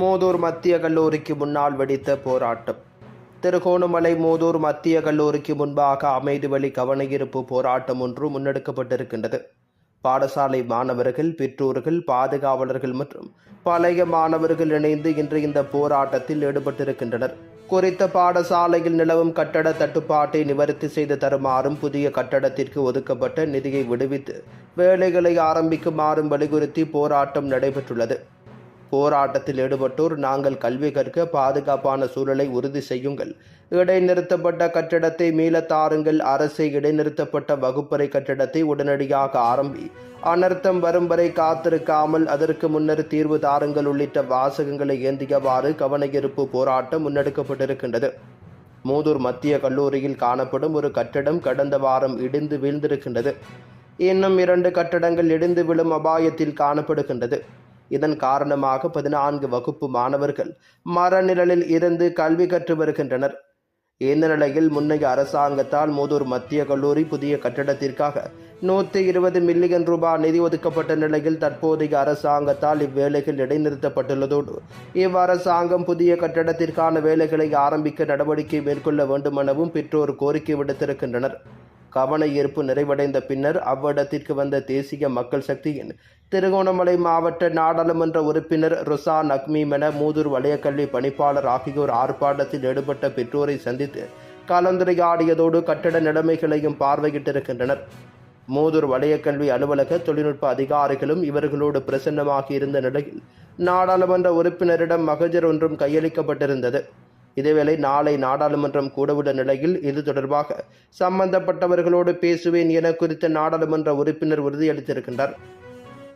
மூதூர் மத்திய கல்லூரிக்கு முன்னால் வெடித்த போராட்டம். திருகோணமலை மூதூர் மத்திய கல்லூரிக்கு முன்பாக அமைதி வழி கவனஈர்ப்பு போராட்டம் ஒன்று முன்னெடுக்கப்பட்டிருக்கின்றது. பாடசாலை மாணவர்கள் பெற்றோர்கள் பாதுகாவலர்கள் மற்றும் பழைய மாணவர்கள் இணைந்து இன்று இந்த போராட்டத்தில் ஈடுபட்டிருக்கின்றனர். குறித்த பாடசாலையில் நிலவும் கட்டட தட்டுப்பாட்டை நிவர்த்தி செய்து தருமாறும் புதிய கட்டடத்திற்கு ஒதுக்கப்பட்ட நிதியை விடுவித்து வேலைகளை ஆரம்பிக்குமாறும் வலியுறுத்தி போராட்டம் நடைபெற்றுள்ளது. போராட்டத்தில் ஈடுபட்டோர் நாங்கள் கல்வி கற்க பாதுகாப்பான சூழலை உறுதி செய்யுங்கள். இடைநிறுத்தப்பட்ட கட்டிடத்தை மீள தாருங்கள் அரசு இடைநிறுத்தப்பட்ட வகுப்பறை கட்டிடத்தை உடனடியாக ஆரம்பி. அனர்த்தம் வரும் வரை காத்திருக்காமல் அதற்கு முன்னர் தீர்வு தாருங்கள் உள்ளிட்ட வாசகங்களை ஏந்தியவாறு கவனஈர்ப்பு போராட்டம் முன்னெடுக்கப்பட்டிருக்கின்றது. மூதூர் மத்திய கல்லூரியில் காணப்படும் ஒரு கட்டடம் கடந்த வாரம் இடிந்து வீழ்ந்திருக்கின்றது. இன்னும் இரண்டு கட்டடங்கள் இடிந்து விழும் அபாயத்தில் காணப்படுகின்றது. இதன் காரணமாக பதினான்கு வகுப்பு மாணவர்கள் மரநிழலில் இருந்து கல்வி கற்று வருகின்றனர். இந்த நிலையில் முன்னைய அரசாங்கத்தால் மூதூர் மத்திய கல்லூரி புதிய கட்டடத்திற்காக நூற்றி இருபது மில்லியன் ரூபாய் நிதி ஒதுக்கப்பட்ட நிலையில் தற்போதைய அரசாங்கத்தால் இவ்வேலைகள் இடைநிறுத்தப்பட்டுள்ளதோடு இவ்வரசாங்கம் புதிய கட்டடத்திற்கான வேலைகளை ஆரம்பிக்க நடவடிக்கை மேற்கொள்ள வேண்டுமெனவும் பெற்றோர் கோரிக்கை விடுத்திருக்கின்றனர். கவனஈர்ப்பு நிறைவடைந்த பின்னர் அவ்விடத்திற்கு வந்த தேசிய மக்கள் சக்தியின் திருகோணமலை மாவட்ட நாடாளுமன்ற உறுப்பினர் ருசா நக்மீமென மூதூர் வலயக்கல்வி பணிப்பாளர் ஆகியோர் ஆர்ப்பாட்டத்தில் ஈடுபட்ட பெற்றோரை சந்தித்து கலந்துரையாடியதோடு கட்டட நிலைமைகளையும் பார்வையிட்டிருக்கின்றனர். மூதூர் வலயக்கல்வி அலுவலக தொழில்நுட்ப அதிகாரிகளும் இவர்களோடு பிரசன்னமாகி இருந்த நிலையில் நாடாளுமன்ற உறுப்பினரிடம் மகஜர் ஒன்றும் கையளிக்கப்பட்டிருந்தது. இதேவேளை நாளை நாடாளுமன்றம் கூடவுள்ள நிலையில் இது தொடர்பாக சம்பந்தப்பட்டவர்களோடு பேசுவேன் என குறித்த நாடாளுமன்ற உறுப்பினர் உறுதியளித்திருக்கின்றார்.